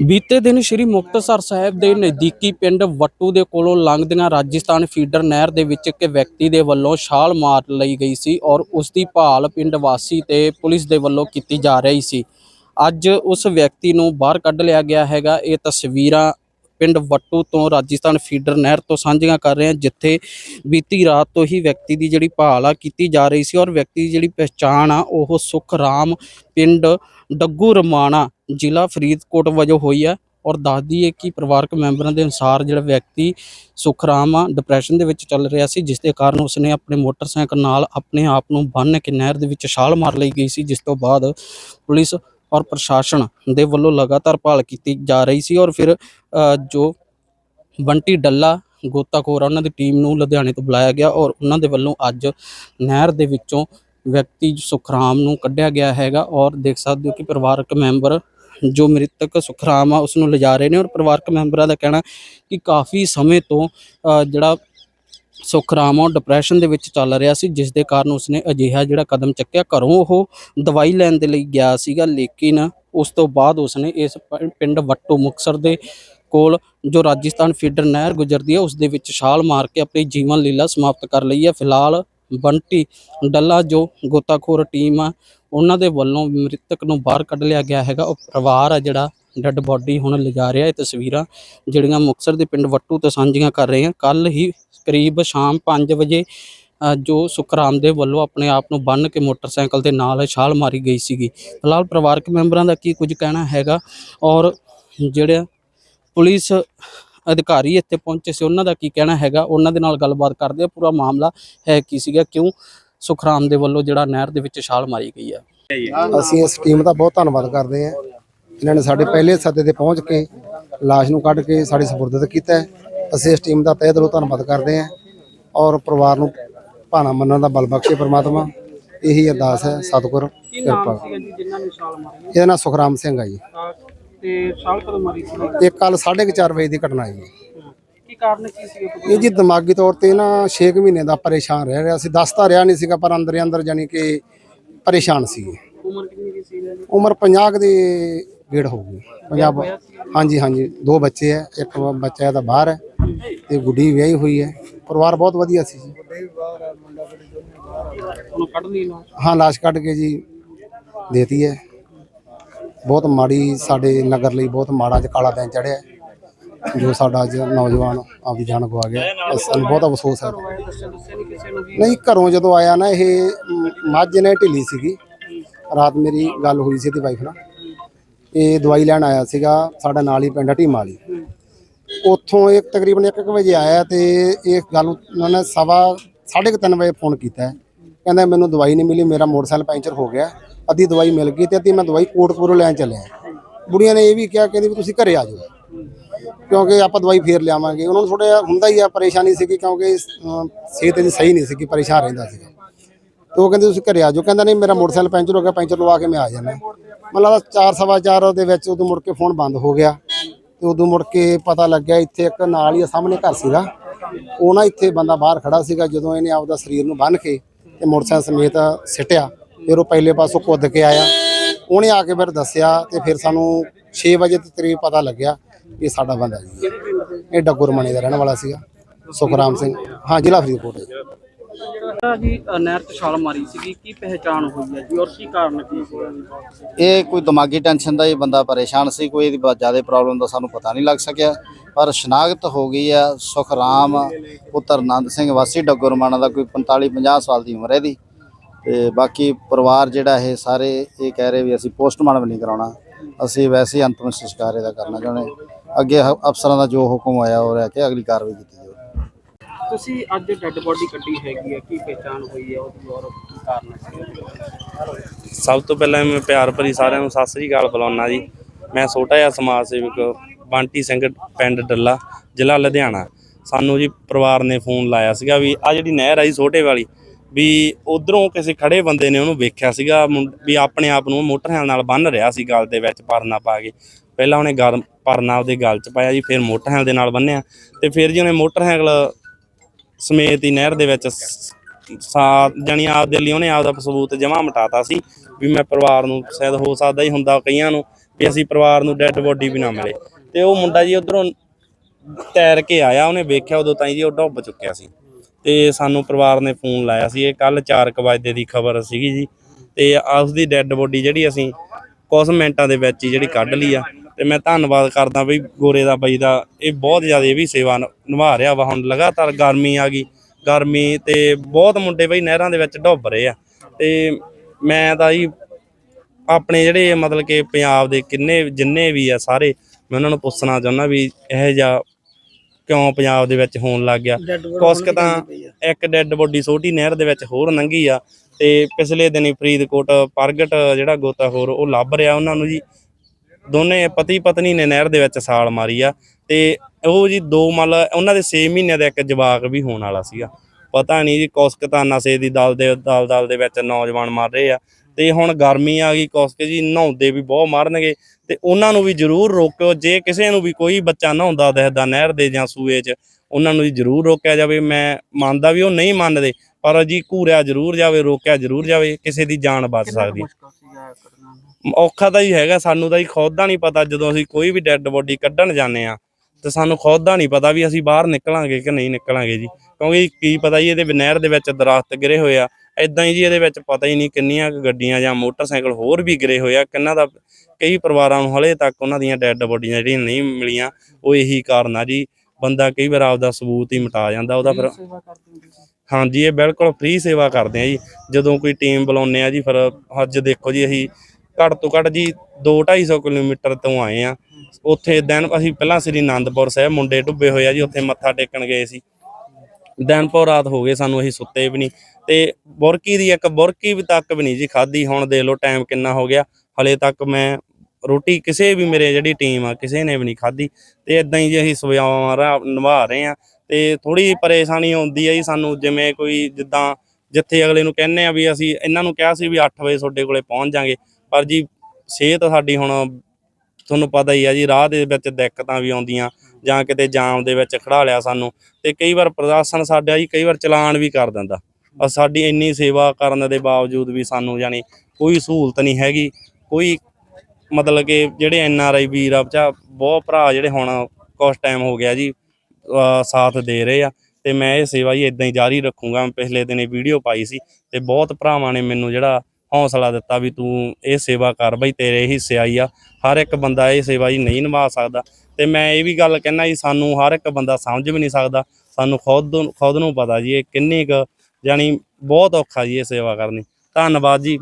ਬੀਤੇ ਦਿਨ ਸ੍ਰੀ ਮੁਕਤਸਰ ਸਾਹਿਬ ਦੇ ਨਜ਼ਦੀਕੀ ਪਿੰਡ ਵੱਟੂ ਦੇ ਕੋਲੋਂ ਲੰਘਦਿਆਂ ਰਾਜਸਥਾਨ ਫੀਡਰ ਨਹਿਰ ਦੇ ਵਿੱਚ ਇੱਕ ਵਿਅਕਤੀ ਦੇ ਵੱਲੋਂ ਛਾਲ ਮਾਰ ਲਈ ਗਈ ਸੀ ਔਰ ਉਸ ਦੀ ਭਾਲ ਪਿੰਡ ਵਾਸੀ ਤੇ ਪੁਲਿਸ ਦੇ ਵੱਲੋਂ ਕੀਤੀ ਜਾ ਰਹੀ ਸੀ। ਅੱਜ ਉਸ ਵਿਅਕਤੀ ਨੂੰ ਬਾਹਰ ਕੱਢ ਲਿਆ ਗਿਆ ਹੈਗਾ। ਇਹ ਤਸਵੀਰਾਂ ਪਿੰਡ ਵੱਟੂ ਤੋਂ ਰਾਜਸਥਾਨ ਫੀਡਰ ਨਹਿਰ ਤੋਂ ਸਾਂਝੀਆਂ ਕਰ ਰਹੇ ਹਾਂ, ਜਿੱਥੇ ਬੀਤੀ ਰਾਤ ਤੋਂ ਹੀ ਵਿਅਕਤੀ ਦੀ ਜਿਹੜੀ ਭਾਲ ਆ ਕੀਤੀ ਜਾ ਰਹੀ ਸੀ ਔਰ ਵਿਅਕਤੀ ਦੀ ਜਿਹੜੀ ਪਛਾਣ ਆ, ਉਹ ਸੁਖਰਾਮ ਪਿੰਡ ਡੱਗੂ ਰਮਾਣਾ ਜ਼ਿਲ੍ਹਾ ਫਰੀਦਕੋਟ ਵਜੋਂ ਹੋਈ ਹੈ ਔਰ ਦੱਸਦੀ ਹੈ ਕਿ ਪਰਿਵਾਰਕ ਮੈਂਬਰਾਂ ਦੇ ਅਨੁਸਾਰ ਜਿਹੜਾ ਵਿਅਕਤੀ ਸੁਖਰਾਮ ਆ ਡਿਪਰੈਸ਼ਨ ਦੇ ਵਿੱਚ ਚੱਲ ਰਿਹਾ ਸੀ, ਜਿਸ ਦੇ ਕਾਰਨ ਉਸਨੇ ਆਪਣੇ ਮੋਟਰਸਾਈਕਲ ਨਾਲ ਆਪਣੇ ਆਪ ਨੂੰ ਬੰਨ੍ਹ ਕੇ ਨਹਿਰ ਦੇ ਵਿੱਚ ਛਾਲ ਮਾਰ ਲਈ ਗਈ ਸੀ, ਜਿਸ ਤੋਂ ਬਾਅਦ ਪੁਲਿਸ ਔਰ ਪ੍ਰਸ਼ਾਸਨ ਦੇ ਵੱਲੋਂ ਲਗਾਤਾਰ ਭਾਲ ਕੀਤੀ ਜਾ ਰਹੀ ਸੀ ਔਰ ਫਿਰ ਜੋ ਬੰਟੀ ਡੱਲਾ ਗੋਤਾਖੋਰ ਆ, ਉਹਨਾਂ ਦੀ ਟੀਮ ਨੂੰ ਲੁਧਿਆਣੇ ਤੋਂ ਬੁਲਾਇਆ ਗਿਆ ਔਰ ਉਹਨਾਂ ਦੇ ਵੱਲੋਂ ਅੱਜ ਨਹਿਰ ਦੇ ਵਿੱਚੋਂ ਵਿਅਕਤੀ ਸੁਖਰਾਮ ਨੂੰ ਕੱਢਿਆ ਗਿਆ ਹੈਗਾ ਔਰ ਦੇਖ ਸਕਦੇ ਹੋ ਕਿ ਪਰਿਵਾਰਕ ਮੈਂਬਰ ਜੋ ਮ੍ਰਿਤਕ ਸੁਖਰਾਮ ਆ ਉਸ ਨੂੰ ਲਿਜਾ ਰਹੇ ਨੇ ਔਰ ਪਰਿਵਾਰਕ ਮੈਂਬਰਾਂ ਦਾ ਕਹਿਣਾ ਕਿ ਕਾਫੀ ਸਮੇਂ ਤੋਂ ਜਿਹੜਾ ਸੁਖਰਾਮ ਆ ਉਹ ਡਿਪਰੈਸ਼ਨ ਦੇ ਵਿੱਚ ਚੱਲ ਰਿਹਾ ਸੀ, ਜਿਸ ਦੇ ਕਾਰਨ ਉਸਨੇ ਅਜਿਹਾ ਜਿਹੜਾ ਕਦਮ ਚੱਕਿਆ, ਘਰੋਂ ਉਹ ਦਵਾਈ ਲੈਣ ਦੇ ਲਈ ਗਿਆ ਸੀਗਾ, ਲੇਕਿਨ ਉਸ ਤੋਂ ਬਾਅਦ ਉਸਨੇ ਇਸ ਪਿੰਡ ਵੱਟੂ ਮੁਕਸਰ ਦੇ ਕੋਲ, ਜੋ ਰਾਜਸਥਾਨ ਫੀਡਰ ਨਹਿਰ ਗੁਜ਼ਰਦੀ ਹੈ ਉਸ ਦੇ ਵਿੱਚ ਛਾਲ ਮਾਰ ਕੇ ਆਪਣੀ ਜੀਵਨ ਲੀਲਾ ਸਮਾਪਤ ਕਰ ਲਈ ਹੈ। ਫਿਲਹਾਲ ਬੰਟੀ ਡੱਲਾ, ਜੋ ਗੋਤਾਖੋਰ ਟੀਮ ਆ, ਉਹਨਾਂ ਦੇ ਵੱਲੋਂ ਮ੍ਰਿਤਕ ਨੂੰ ਬਾਹਰ ਕੱਢ ਲਿਆ ਗਿਆ ਹੈਗਾ। ਉਹ ਪਰਿਵਾਰ ਆ ਜਿਹੜਾ ਡੈੱਡ ਬੋਡੀ ਹੁਣ ਲਿਜਾ ਰਿਹਾ ਇਹ ਤਸਵੀਰਾਂ, ਜਿਹੜੀਆਂ ਮੁਕਸਰ ਦੇ ਪਿੰਡ ਵੱਟੂ ਤੋਂ ਸਾਂਝੀਆਂ ਕਰ ਰਹੇ ਹਾਂ ਕੱਲ ਹੀ ਕਰੀਬ ਸ਼ਾਮ 5 ਵਜੇ ਜੋ ਸੁਖਰਾਮ ਦੇ ਵੱਲੋਂ ਆਪਣੇ ਆਪ ਨੂੰ ਬੰਨ੍ਹ ਕੇ ਮੋਟਰਸਾਈਕਲ ਦੇ ਨਾਲ ਛਾਲ ਮਾਰੀ ਗਈ ਸੀਗੀ। ਫਿਲਹਾਲ ਪਰਿਵਾਰਕ ਮੈਂਬਰਾਂ ਦਾ ਕੀ ਕੁਝ ਕਹਿਣਾ ਹੈਗਾ? ਔਰ ਜਿਹੜੇ ਪੁਲਿਸ ਅਧਿਕਾਰੀ ਇੱਥੇ ਪਹੁੰਚੇ ਸੀ, ਉਹਨਾਂ ਦਾ ਕੀ ਕਹਿਣਾ ਹੈਗਾ? ਉਹਨਾਂ ਦੇ ਨਾਲ ਗੱਲਬਾਤ ਕਰਦੇ ਆ ਪੂਰਾ ਮਾਮਲਾ ਹੈ ਕੀ ਸੀਗਾ? ਕਿਉਂ ਸੁਖਰਾਮ ਦੇ ਵੱਲੋਂ ਜਿਹੜਾ ਨਹਿਰ ਦੇ ਵਿੱਚ ਛਾਲ ਮਾਰੀ ਗਈ ਆ ਅਸੀਂ ਇਸ ਟੀਮ ਦਾ ਬਹੁਤ ਧੰਨਵਾਦ ਕਰਦੇ ਹਾਂ। ਇਹਨਾਂ ਨੇ ਸਾਡੇ ਪਹਿਲੇ ਸੱਦੇ ਤੇ ਪਹੁੰਚ ਕੇ ਲਾਸ਼ ਨੂੰ ਕੱਢ ਕੇ ਸਾਡੀ ਸਪੁਰਦਤ ਕੀਤਾ ਹੈ। ਅਸੀਂ ਇਸ ਟੀਮ ਦਾ ਤਹਿ ਦਿਲੋਂ ਧੰਨਵਾਦ ਕਰਦੇ ਹਾਂ ਔਰ ਪਰਿਵਾਰ ਨੂੰ ਭਾਣਾ ਮੰਨਣ ਦਾ ਬਲ ਬਖਸ਼ੇ ਪ੍ਰਮਾਤਮਾ ਇਹੀ ਅਰਦਾਸ ਹੈ। ਸਤਿਗੁਰ ਕਿਰਪਾ। ਇਹਦਾ ਨਾਮ ਸੁਖਰਾਮ ਸਿੰਘ ਆ ਜੀ। ਤੇ ਛਾਲ ਕਦੋਂ ਮਾਰੀ ਸੀ? ਇਹ ਕੱਲ 4:30 ਵਜੇ ਦੀ ਘਟਨਾ ਹੈ ਜੀ। ਕੀ ਕਾਰਨ ਕੀ ਸੀਗਾ ਇਹ ਜੀ ਦਿਮਾਗੀ ਤੌਰ ਤੇ ਨਾ 6 ਮਹੀਨੇ ਦਾ ਪਰੇਸ਼ਾਨ ਰਹਿ ਰਿਹਾ। ਸੀ ਦੱਸਦਾ ਰਿਹਾ ਨਹੀਂ ਸੀਗਾ ਪਰ ਅੰਦਰ ਅੰਦਰ ਜਾਨੀ ਕਿ ਪਰੇਸ਼ਾਨ ਸੀ ਉਮਰ ਕਿੰਨੀ ਸੀ ਉਮਰ 50 ਕੁ ਦੇ ਗੇੜ ਹੋਊਗੀ ਪੰਜਾਬ ਹਾਂਜੀ ਹਾਂਜੀ ਦੋ ਬੱਚੇ ਹੈ ਇੱਕ ਬੱਚਾ ਇਹਦਾ ਬਾਹਰ ਹੈ ਤੇ ਗੁੱਡੀ ਵਿਆਹੀ ਹੋਈ ਹੈ। ਪਰਿਵਾਰ ਬਹੁਤ ਵਧੀਆ ਸੀ ਜੀ। ਹਾਂ ਲਾਸ਼ ਕੱਢ ਕੇ ਜੀ ਦੇਤੀ ਹੈ। ਬਹੁਤ ਮਾੜੀ ਸਾਡੇ ਨਗਰ ਲਈ ਬਹੁਤ ਮਾੜਾ ਜਿਹਾ ਕਾਲਾ ਦਿਨ ਚੜਿਆ ਜੋ ਸਾਡਾ ਅੱਜ ਨੌਜਵਾਨ ਆਪਦੀ ਜਾਨ ਗਵਾ ਗਿਆ। ਅਸ- ਸਾਨੂੰ ਬਹੁਤ ਅਫਸੋਸ ਹੈ। ਨਹੀਂ ਘਰੋਂ ਜਦੋਂ ਆਇਆ ਨਾ ਇਹ ਮੱਝ ਨੇ ਢਿੱਲੀ ਸੀਗੀ। ਰਾਤ ਮੇਰੀ ਗੱਲ ਹੋਈ ਸੀ ਤੇ ਵਾਈਫ ਨਾਲ। ਇਹ ਦਵਾਈ ਲੈਣ ਆਇਆ ਸੀਗਾ ਸਾਡਾ ਨਾਲ ਹੀ ਪਿੰਡ ਢੀਮਾ ਵਾਲੀ। ਉੱਥੋਂ ਇਹ ਤਕਰੀਬਨ 1 ਵਜੇ ਆਇਆ ਤੇ ਇਹ ਗੱਲ ਨੂੰ ਉਹਨਾਂ ਨੇ ਸਵਾ 3:30 ਵਜੇ ਫੋਨ ਕੀਤਾ। ਕਹਿੰਦਾ ਮੈਨੂੰ ਦਵਾਈ ਨਹੀਂ ਮਿਲੀ, ਮੇਰਾ ਮੋਟਰਸਾਈਕਲ ਪੈਂਚਰ ਹੋ ਗਿਆ। ਅੱਧੀ ਦਵਾਈ ਮਿਲ ਗਈ ਤੇ ਅੱਧੀ ਮੈਂ ਦਵਾਈ ਕੋਟਪੁਰੋਂ ਲੈਣ ਚੱਲਿਆ। ਬੁੜੀਆਂ ਨੇ ਇਹ ਵੀ ਕਿਹਾ, ਕਹਿੰਦੀ ਵੀ ਤੁਸੀਂ ਘਰੇ ਆ ਜਾਓ। ਕਿਉਂਕਿ ਆਪਾਂ ਦਵਾਈ ਫੇਰ ਲਿਆਵਾਂਗੇ। ਉਹਨਾਂ ਨੂੰ ਥੋੜਾ ਹੁੰਦਾ ਹੀ ਆ, ਪਰੇਸ਼ਾਨੀ ਸੀਗੀ ਕਿਉਂਕਿ ਸਿਹਤ ਇਹਦੀ ਸਹੀ ਨਹੀਂ ਸੀਗੀ, ਪਰੇਸ਼ਾਨ ਰਹਿੰਦਾ ਸੀਗਾ। ਤੇ ਉਹ ਕਹਿੰਦੇ ਤੁਸੀਂ ਘਰੇ ਆ ਜਾਓ। ਕਹਿੰਦਾ ਨਹੀਂ, ਮੇਰਾ ਮੋਟਰਸਾਈਕਲ ਪੈਂਚਰ ਹੋ ਗਿਆ, ਪੈਂਚਰ ਲਵਾ ਕੇ ਮੈਂ ਆ ਜਾਣਾ ਮਤਲਬ ਚਾਰ ਸਵਾ ਚਾਰ ਦੇ ਵਿੱਚ ਉਦੋਂ ਮੁੜ ਕੇ ਫੋਨ ਬੰਦ ਹੋ ਗਿਆ ਤੇ ਉਦੋਂ ਮੁੜ ਕੇ ਪਤਾ ਲੱਗਿਆ ਇੱਥੇ ਇੱਕ ਨਾਲ ਹੀ ਸਾਹਮਣੇ ਘਰ ਸੀਗਾ। ਉਹ ਨਾ ਇੱਥੇ ਬੰਦਾ ਬਾਹਰ ਖੜਾ ਸੀਗਾ ਜਦੋਂ ਇਹਨੇ ਆਪਦਾ ਸਰੀਰ ਨੂੰ ਬੰਨ੍ਹ ਕੇ ਤੇ ਮੋਟਰਸਾਈਕਲ ਸਮੇਤ ਸਿੱਟਿਆ। ਫਿਰ ਉਹ ਪਹਿਲੇ ਪਾਸੋਂ ਕੁੱਦ ਕੇ ਆਇਆ। ਉਹਨੇ ਆ ਕੇ ਫਿਰ ਦੱਸਿਆ ਤੇ ਫਿਰ ਸਾਨੂੰ 6 ਵਜੇ ਦੇ ਕਰੀਬ ਪਤਾ ਲੱਗਿਆ ਕਿ ਇਹ ਸਾਡਾ ਬੰਦਾ ਜੀ। ਇਹ ਡੱਗੁਰਮਣੇ ਦਾ ਰਹਿਣ ਵਾਲਾ ਸੀਗਾ। ਸੁਖਰਾਮ ਸਿੰਘ। ਹਾਂ, ਜ਼ਿਲ੍ਹਾ ਫਰੀਦਕੋਟ ਹੈ ਜਿਹੜਾ ਜੀ ਨਹਿਰ ਤੇ ਛਾਲ ਮਾਰੀ ਸੀਗੀ, ਕੀ ਪਹਿਚਾਣ ਹੋਈ ਹੈ ਜੀ, ਔਰ ਕੀ ਕਾਰਨ ਕੀ ਸੀਗਾ ਇਹ ਕੋਈ ਦਿਮਾਗੀ ਟੈਨਸ਼ਨ ਦਾ ਹੀ ਬੰਦਾ ਪਰੇਸ਼ਾਨ ਸੀ, ਕੋਈ ਇਹਦੀ ਬਹੁਤ ਜ਼ਿਆਦਾ ਪ੍ਰੋਬਲਮ ਦਾ ਸਾਨੂੰ ਪਤਾ ਨਹੀਂ ਲੱਗ ਸਕਿਆ। ਪਰ ਸ਼ਨਾਖਤ ਹੋ ਗਈ ਆ ਸੁਖਰਾਮ ਪੁੱਤਰ ਆਨੰਦ ਸਿੰਘ ਵਾਸੀ ਡੱਗੋਰਮਾਣਾ ਦਾ, ਕੋਈ 45 50 ਸਾਲ ਦੀ ਉਮਰ ਹੈ ਇਹਦੀ। ਤੇ ਬਾਕੀ ਪਰਿਵਾਰ ਜਿਹੜਾ ਇਹ ਸਾਰੇ ਇਹ ਕਹਿ ਰਹੇ ਵੀ ਅਸੀਂ ਪੋਸਟਮਾਰਟਮ ਨਹੀਂ ਕਰਾਉਣਾ, ਅਸੀਂ ਵੈਸੇ ਅੰਤਮ ਸੰਸਕਾਰ ਇਹਦਾ ਕਰਨਾ ਚਾਹੁੰਦੇ ਅੱਗੇ ਅਫਸਰਾਂ ਦਾ ਜੋ ਹੁਕਮ ਆਇਆ ਉਹ ਰਹਿ ਕੇ ਅਗਲੀ ਕਾਰਵਾਈ ਕੀਤੀ ਜਾਵੇ। ਤੁਸੀਂ ਅੱਜ ਡੈੱਡ ਬੋਡੀ ਕੱਢੀ ਹੈਗੀ ਹੈ, ਕੀ ਪਹਿਚਾਣ ਹੋਈ ਹੈ, ਉਹਦੀ ਔਰ ਕੀ ਕਾਰਨ ਹੈ? ਸਭ ਤੋਂ ਪਹਿਲਾਂ ਮੈਂ ਪਿਆਰ ਭਰੀ ਸਾਰਿਆਂ ਨੂੰ ਸਤਿ ਸ੍ਰੀ ਅਕਾਲ ਬੁਲਾਉਣਾ ਜੀ। ਮੈਂ ਛੋਟਾ ਜਿਹਾ ਸਮਾਜ ਸੇਵਕ, ਬੰਟੀ ਸਿੰਘ, ਪਿੰਡ ਡੱਲਾ, ਜ਼ਿਲ੍ਹਾ ਲੁਧਿਆਣਾ। ਸਾਨੂੰ ਜੀ ਪਰਿਵਾਰ ਨੇ ਫੋਨ ਲਾਇਆ ਸੀਗਾ ਵੀ ਆ ਜਿਹੜੀ ਨਹਿਰ ਆਈ ਛੋਟੇ ਵਾਲੀ, ਵੀ ਉਧਰੋਂ ਕਿਸੇ ਖੜੇ ਬੰਦੇ ਨੇ ਉਹਨੂੰ ਵੇਖਿਆ ਸੀਗਾ, ਮੁੰ- ਵੀ ਆਪਣੇ ਆਪ ਨੂੰ ਮੋਟਰਸਾਈਕਲ ਨਾਲ ਬੰਨ ਰਿਹਾ ਸੀ, ਗਲ ਦੇ ਵਿੱਚ ਪਰਨਾ ਪਾ ਕੇ। ਪਹਿਲਾਂ ਉਹਨੇ ਗਲ, ਪਰਨਾ ਉਹਦੇ ਗਲ 'ਚ ਪਾਇਆ ਜੀ, ਫਿਰ ਮੋਟਰਸਾਈਕਲ ਦੇ ਨਾਲ ਬੰਨਿਆ। ਤੇ ਫਿਰ ਜੀ ਉਹਨੇ ਮੋਟਰਸਾਈਕਲ ਸਮੇਤ ਹੀ ਨਹਿਰ ਦੇ ਵਿੱਚ ਸ- ਸਾ ਜਾਣੀ ਆਪਦੇ ਲਈ ਉਹਨੇ ਆਪਦਾ ਸਬੂਤ ਜਮਾ ਮਟਾਤਾ ਸੀ ਵੀ ਮੈਂ ਪਰਿਵਾਰ ਨੂੰ ਸ਼ਾਇਦ ਹੋ ਸਕਦਾ ਹੀ ਹੁੰਦਾ ਕਈਆਂ ਨੂੰ ਵੀ ਅਸੀਂ ਪਰਿਵਾਰ ਨੂੰ ਡੈੱਡ ਬੋਡੀ ਵੀ ਨਾ ਮਿਲੇ। ਤੇ ਉਹ ਮੁੰਡਾ ਜੀ ਉਧਰੋਂ ਤੈਰ ਕੇ ਆਇਆ, ਉਹਨੇ ਵੇਖਿਆ ਉਦੋਂ ਤਾਈਂ ਜੀ ਉਹ ਡੁੱਬ ਚੁੱਕਿਆ ਸੀ। ਤੇ ਸਾਨੂੰ ਪਰਿਵਾਰ ਨੇ ਫੋਨ ਲਾਇਆ ਸੀ, ਇਹ ਕੱਲ 4 ਵਜੇ ਦੀ ਖਬਰ ਸੀਗੀ ਜੀ। ਤੇ ਉਸ ਦੀ ਡੈੱਡ ਬੋਡੀ ਜਿਹੜੀ ਅਸੀਂ ਕੁਝ ਮਿੰਟਾਂ ਦੇ ਵਿੱਚ ਹੀ ਜਿਹੜੀ ਕੱਢ ਲਈ ਆ। ਤੇ ਮੈਂ ਧੰਨਵਾਦ ਕਰਦਾ ਬਈ ਗੋਰੇ ਦਾ ਬਾਈ ਦਾ ਇਹ ਬਹੁਤ ਜ਼ਿਆਦਾ ਇਹ ਵੀ ਸੇਵਾ ਨਿਭਾ ਰਿਹਾ ਵਾ ਹੁਣ ਲਗਾਤਾਰ ਗਰਮੀ ਆ ਗਈ ਗਰਮੀ ਤੇ ਬਹੁਤ ਮੁੰਡੇ ਬਈ ਨਹਿਰਾਂ ਦੇ ਵਿੱਚ ਡੁੱਬ ਰਹੇ ਆ ਤੇ ਮੈਂ ਤਾਂ ਜੀ ਆਪਣੇ ਜਿਹੜੇ ਮਤਲਬ ਕਿ ਪੰਜਾਬ ਦੇ ਕਿੰਨੇ ਜਿੰਨੇ ਵੀ ਆ ਸਾਰੇ ਮੈਂ ਉਹਨਾਂ ਨੂੰ ਪੁੱਛਣਾ ਚਾਹੁੰਦਾ ਵੀ ਇਹ ਜਿਹਾ ਕਿਉਂ ਪੰਜਾਬ ਦੇ ਵਿੱਚ ਹੋਣ ਲੱਗ ਗਿਆ? ਕੁਛ ਕੁ ਤਾਂ ਇੱਕ ਡੈੱਡ ਬੋਡੀ ਛੋਟੀ ਨਹਿਰ ਦੇ ਵਿੱਚ ਹੋਰ ਲੰਘੀ ਆ ਤੇ ਪਿਛਲੇ ਦਿਨੀ ਫਰੀਦਕੋਟ ਪ੍ਰਗਟ ਜਿਹੜਾ ਗੋਤਾ ਹੋਰ ਉਹ ਲੱਭ ਰਿਹਾ ਉਹਨਾਂ ਨੂੰ ਜੀ। ਦੋਨੇ ਪਤੀ ਪਤਨੀ ਨੇ ਨਹਿਰ ਦੇ ਵਿੱਚ ਛਾਲ ਮਾਰੀ ਆ ਤੇ ਉਹ ਜੀ ਦੋ ਮਲ ਉਹਨਾਂ ਦੇ 6 ਮਹੀਨਿਆਂ ਦਾ ਇੱਕ ਜਵਾਕ ਵੀ ਹੋਣ ਵਾਲਾ ਸੀਗਾ। ਪਤਾ ਨਹੀਂ ਜੀ ਕੁਸਕ ਤਾਂ ਨਸ਼ੇ ਦੀ ਦਲ ਦੇ ਦਲ ਦਲ ਦੇ ਵਿੱਚ ਨੌਜਵਾਨ ਮਰ ਰਹੇ ਆ ਤੇ ਹੁਣ ਗਰਮੀ ਆ ਗਈ ਕੌਸਕ ਜੀ, ਨਹਾਉਂਦੇ ਵੀ ਬਹੁਤ ਮਰਨਗੇ ਤੇ ਉਹਨਾਂ ਨੂੰ ਵੀ ਜ਼ਰੂਰ ਰੋਕਿਓ, ਜੇ ਕਿਸੇ ਨੂੰ ਵੀ ਕੋਈ ਬੱਚਾ ਨਹਾਉਂਦਾ ਦਿਖਦਾ ਨਹਿਰ ਦੇ ਜਾਂ ਸੂਏ 'ਚ, ਉਹਨਾਂ ਨੂੰ ਵੀ ਜ਼ਰੂਰ ਰੋਕਿਆ ਜਾਵੇ। ਮੈਂ ਮੰਨਦਾ ਵੀ ਉਹ ਨਹੀਂ ਮੰਨਦੇ ਪਰ ਜੀ ਘੂਰਿਆ ਜ਼ਰੂਰ ਜਾਵੇ ਰੋਕਿਆ ਜ਼ਰੂਰ ਜਾਵੇ ਕਿਸੇ ਦੀ ਜਾਨ ਬਚ ਸਕਦੀ। ਔਖਾ ਤਾਂ ਹੀ ਹੈਗਾ ਸਾਨੂੰ ਤਾਂ ਹੀ ਖੁਦ ਦਾ ਨਹੀਂ ਪਤਾ ਜਦੋਂ ਅਸੀਂ ਕੋਈ ਵੀ ਡੈੱਡ ਬੋਡੀ ਕੱਢਣ ਜਾਂਦੇ ਆ ਤੇ ਸਾਨੂੰ ਖੁਦ ਦਾ ਨਹੀਂ ਪਤਾ ਵੀ ਅਸੀਂ ਬਾਹਰ ਨਿਕਲਾਂਗੇ ਕਿ ਨਹੀਂ ਨਿਕਲਾਂਗੇ ਜੀ। ਕਿਉਂਕਿ ਕੀ ਪਤਾ ਜੀ ਇਹਦੇ ਨਹਿਰ ਦੇ ਵਿੱਚ ਦਰਖਤ ਗਿਰੇ ਹੋਏ ਆ ਇਦਾਂ ਹੀ ਜੀ ਇਹਦੇ ਵਿੱਚ ਪਤਾ ਹੀ ਨਹੀਂ ਕਿੰਨੀਆਂ ਗੱਡੀਆਂ ਜਾਂ ਮੋਟਰਸਾਈਕਲ ਹੋਰ ਵੀ ਗਿਰੇ ਹੋਏ ਆ ਕਿੰਨਾ ਦਾ ਕਈ ਪਰਿਵਾਰਾਂ ਨੂੰ ਹਲੇ ਤੱਕ ਉਹਨਾਂ ਦੀਆਂ ਡੈੱਡ ਬੋਡੀਆਂ ਜਿਹੜੀਆਂ ਨਹੀਂ ਮਿਲੀਆਂ ਉਹ ਇਹੀ ਕਾਰਨ ਆ ਜੀ ਬੰਦਾ ਕਈ ਵਾਰ ਆਪਦਾ ਸਬੂਤ ਹੀ ਮਿਟਾ ਜਾਂਦਾ ਉਹਦਾ ਫਿਰ ਹਾਂਜੀ, ਇਹ ਬਿਲਕੁਲ ਫ੍ਰੀ ਸੇਵਾ ਕਰਦੇ ਆ ਜੀ। ਜਦੋਂ ਕੋਈ ਟੀਮ ਬੁਲਾਉਂਦੇ ਆ ਜੀ, ਫਿਰ ਅੱਜ ਦੇਖੋ ਜੀ, ਅਸੀਂ ਘੱਟ ਤੋਂ ਘੱਟ ਜੀ 2-250 ਕਿਲੋਮੀਟਰ ਤੋਂ ਆਏ ਆ। ਉੱਥੇ ਦਿਨ, ਅਸੀਂ ਪਹਿਲਾਂ ਸ੍ਰੀ ਆਨੰਦਪੁਰ ਸਾਹਿਬ ਮੁੰਡੇ ਡੁੱਬੇ ਹੋਏ ਆ ਜੀ, ਉੱਥੇ ਮੱਥਾ ਟੇਕਣ ਗਏ ਸੀ। ਦਿਨ ਪੌ ਰਾਤ ਹੋ ਗਏ, ਸਾਨੂੰ ਅਸੀਂ ਸੁੱਤੇ ਵੀ ਨਹੀਂ। ਤੇ ਬੁਰਕੀ ਦੀ ਇੱਕ, ਬੁਰਕੀ ਵੀ ਤੱਕ ਵੀ ਨਹੀਂ ਜੀ ਖਾਦੀ ਹੁਣ ਦੇ ਲਓ ਟਾਈਮ ਕਿੰਨਾ ਹੋ ਗਿਆ। ਹਲੇ ਤੱਕ ਮੈਂ ਰੋਟੀ ਕਿਸੇ ਵੀ ਮੇਰੇ ਜਿਹੜੀ ਟੀਮ ਆ, ਕਿਸੇ ਨੇ ਵੀ ਨਹੀਂ ਖਾਦੀ ਤੇ ਇਦਾਂ ਹੀ ਜੀ ਅਸੀਂ ਸੇਵਾਵਾਂ ਨਿਭਾ ਰਹੇ ਆ। ਤੇ ਥੋੜੀ ਪਰੇਸ਼ਾਨੀ ਆਉਂਦੀ ਹੈ ਜੀ ਸਾਨੂੰ, ਜਿਵੇਂ ਕੋਈ ਜਿੱਦਾਂ ਜਿੱਥੇ ਅਗਲੇ ਨੂੰ ਕਹਿੰਨੇ ਆ ਵੀ ਅਸੀਂ ਇਹਨਾਂ ਨੂੰ ਕਿਹਾ ਸੀ ਵੀ 8 ਵਜੇ ਤੁਹਾਡੇ ਕੋਲੇ ਪਹੁੰਚ ਜਾਾਂਗੇ, ਪਰ ਜੀ ਸਿਹਤ ਸਾਡੀ ਹੁਣ ਤੁਹਾਨੂੰ ਪਤਾ ਹੀ ਆ ਜੀ, ਰਾਹ ਦੇ ਵਿੱਚ ਦਿੱਕਤਾਂ ਵੀ ਆਉਂਦੀਆਂ ਜਾਂ ਕਿਤੇ ਜਾਮ ਦੇ ਵਿੱਚ ਖੜਾ ਲਿਆ ਸਾਨੂੰ ਤੇ ਕਈ ਵਾਰ ਪ੍ਰਸ਼ਾਸਨ ਸਾਡਾ ਜੀ ਕਈ ਵਾਰ ਚਲਾਨ ਵੀ ਕਰ ਦਿੰਦਾ। ਔਰ ਸਾਡੀ ਇੰਨੀ ਸੇਵਾ ਕਰਨ ਦੇ ਬਾਵਜੂਦ ਵੀ ਸਾਨੂੰ ਯਾਨੀ ਕੋਈ ਸਹੂਲਤ ਨਹੀਂ ਹੈਗੀ, ਕੋਈ ਮਤਲਬ ਕਿ ਜਿਹੜੇ ਐਨ ਆਰ ਆਈ ਵੀਰ ਆ ਚਾ ਬਹੁਤ ਭਰਾ ਜਿਹੜੇ ਹੁਣ ਕੁਛ ਟਾਈਮ ਹੋ ਗਿਆ ਜੀ ਸਾਥ ਦੇ ਰਹੇ ਆ ਤੇ ਮੈਂ ਇਹ ਸੇਵਾ ਜੀ ਇਦਾਂ ਹੀ ਜਾਰੀ ਰੱਖੂੰਗਾ। ਮੈਂ ਪਿਛਲੇ ਦਿਨੇ ਵੀਡੀਓ ਪਾਈ ਸੀ ਤੇ ਬਹੁਤ ਭਰਾਵਾਂ ਨੇ ਮੈਨੂੰ ਜਿਹੜਾ ਹੌਸਲਾ ਦਿੱਤਾ ਵੀ ਤੂੰ ਇਹ ਸੇਵਾ ਕਰ ਬਈ, ਤੇਰੇ ਹਿੱਸੇ ਆਈ ਆ। ਹਰ ਇੱਕ ਬੰਦਾ ਇਹ ਸੇਵਾ ਜੀ ਨਹੀਂ ਨਿਭਾ ਸਕਦਾ। ਤੇ ਮੈਂ ਇਹ ਵੀ ਗੱਲ ਕਹਿਣਾ ਜੀ, ਸਾਨੂੰ ਹਰ ਇੱਕ ਬੰਦਾ ਸਮਝ ਵੀ ਨਹੀਂ ਸਕਦਾ। ਸਾਨੂੰ ਖੁਦ ਨੂੰ- ਖੁਦ ਨੂੰ ਪਤਾ ਜੀ, ਇਹ ਕਿੰਨੀ ਕੁ ਯਾਨੀ ਬਹੁਤ ਔਖਾ ਜੀ ਇਹ ਸੇਵਾ ਕਰਨੀ। ਧੰਨਵਾਦ ਜੀ।